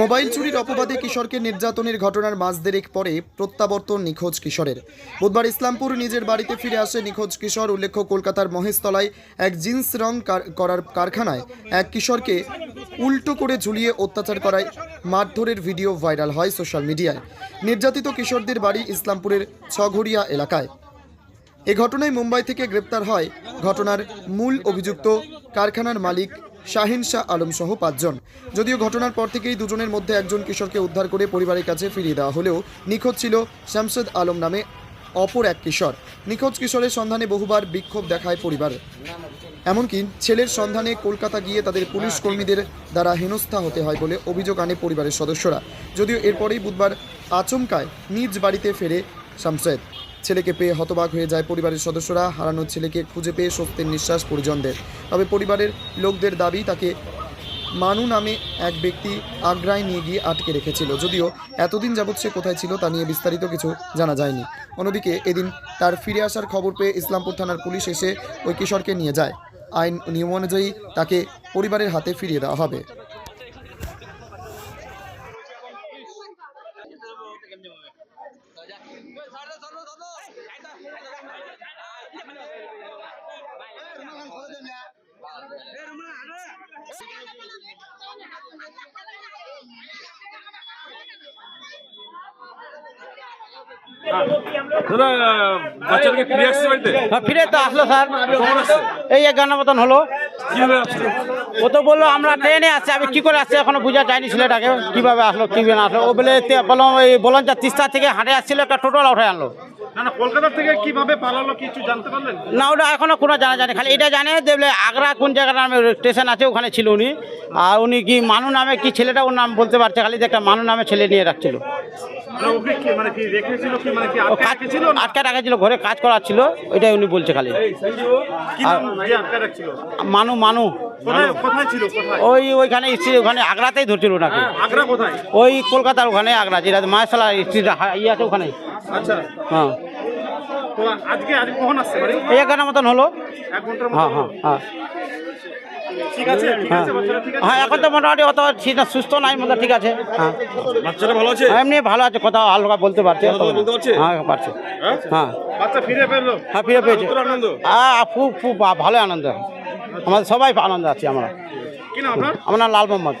Mobile চুরির অপবাদে কিশোরকে নির্যাতনের ঘটনার মাস দেড়েক পরে প্রত্যাবর্তন নিখোঁজ কিশোরের। বুধবার ইসলামপুর নিজের বাড়িতে ফিরে আসে নিখোঁজ কিশোর, উল্লেখ্য কলকাতার মহেশতলায় এক জিন্স রং করার কারখানায় এক কিশোরকে উল্টো করে ঝুলিয়ে অত্যাচার করায় মারধরের ভিডিও ভাইরাল হয় সোশ্যাল মিডিয়ায়। নির্যাতিত কিশোরদের বাড়ি ইসলামপুরের ছঘড়িয়া এলাকায়। এ ঘটনায় মুম্বাই থেকে গ্রেপ্তার হয় ঘটনার মূল অভিযুক্ত কারখানার মালিক শাহিন শাহ আলম সহ পাঁচজন। যদিও ঘটনার পর থেকেই দুজনের মধ্যে একজন কিশোরকে উদ্ধার করে পরিবারের কাছে ফিরিয়ে দেওয়া হলেও নিখোঁজ ছিল শামসেদ আলম নামে অপর এক কিশোর। নিখোঁজ কিশোরের সন্ধানে বহুবার বিক্ষোভ দেখায় পরিবার। এমনকি ছেলের সন্ধানে কলকাতা গিয়ে তাদের পুলিশ কর্মীদের দ্বারা হেনস্থা হতে হয় বলে অভিযোগ আনে পরিবারের সদস্যরা। যদিও এরপরেই বুধবার আচমকায় নিজ বাড়িতে ফেরে শামসেদ। ছেলেকে পেয়ে হতবাক হয়ে যায় পরিবারের সদস্যরা। হারানো ছেলেকে খুঁজে পেয়ে স্বস্তির নিঃশ্বাস পরিজনদের। তবে পরিবারের লোকদের দাবি, তাকে মানু নামে এক ব্যক্তি আগ্রায় নিয়ে গিয়ে আটকে রেখেছিল। যদিও এতদিন যাবৎ সে কোথায় ছিল তা নিয়ে বিস্তারিত কিছু জানা যায়নি। অন্যদিকে এদিন তার ফিরে আসার খবর পেয়ে ইসলামপুর থানার পুলিশ এসে ওই কিশোরকে নিয়ে যায়। আইন নিয়ম অনুযায়ী তাকে পরিবারের হাতে ফিরিয়ে দেওয়া হবে। দাদা ফিরে আসছে বাড়িতে? হ্যাঁ ফিরে তো আসলো স্যার। এই ঘণ্টা মতন হলো। ও তো বলল আমরা ট্রেনে আসছি আমি কি করে আসছে? এখনও বোঝা যায়নি ছেলেটাকে। কীভাবে আসলো কি না আসলো? ও বলে বললাম ওই বললাম যে তিস্তা থেকে হাঁটে আসছিল একটা টোটোল উঠে আনলো। কলকাতা থেকে কীভাবে পালালো কিছু জানতে পারলেন? না ওটা এখনও কোনো জানা জানে খালি এটা জানে যে বলে আগ্রা কোন নামে স্টেশন আছে ওখানে ছিল উনি। আর উনি কি মানু নামে কি ছেলেটা? ওর নাম বলতে পারছে খালি যে একটা মানু নামে ছেলে নিয়ে রাখছিল। ওকে কি মানে কি রেখেছিল কি মানে কি আটকে কাজ রেখেছিল না? আটকে রাখা ছিল ঘরে কাজ ওইটাই উনি বলছে খালি। কি নাম দিয়ে আটকে রাখছিল? মানু মানু। ওই ওইখানে স্ত্রী ওখানে আগ্রাতেই ধরছিল ওনাকে। আগ্রা কোথায়? ওই কলকাতার ওখানে আগ্রা যেটা মায়াশালা স্ট্রিট ইয়ে আছে ওখানে। আচ্ছা। হ্যাঁ। তো আজকে আজ কখন আসছে এক ঘণ্টার মতন হলো। এক ঘণ্টার হ্যাঁ হ্যাঁ হ্যাঁ ঠিক আছে ঠিক আছে বাচ্চাটা ঠিক আছে হ্যাঁ। এখন তো মোটামুটি অত সুস্থ নাই মতো ঠিক আছে। হ্যাঁ। বাচ্চাটা ভালো আছে? এমনি ভালো আছে কথা হালকা বলতে পারছে? হ্যাঁ পারছে। হ্যাঁ? হ্যাঁ। ফিরে হ্যাঁ পেয়েছে। হ্যাঁ খুব খুব ভালো আনন্দ। আমাদের সবাই আনন্দ আছি আমরা। আমার নাম লাল মোহাম্মদ।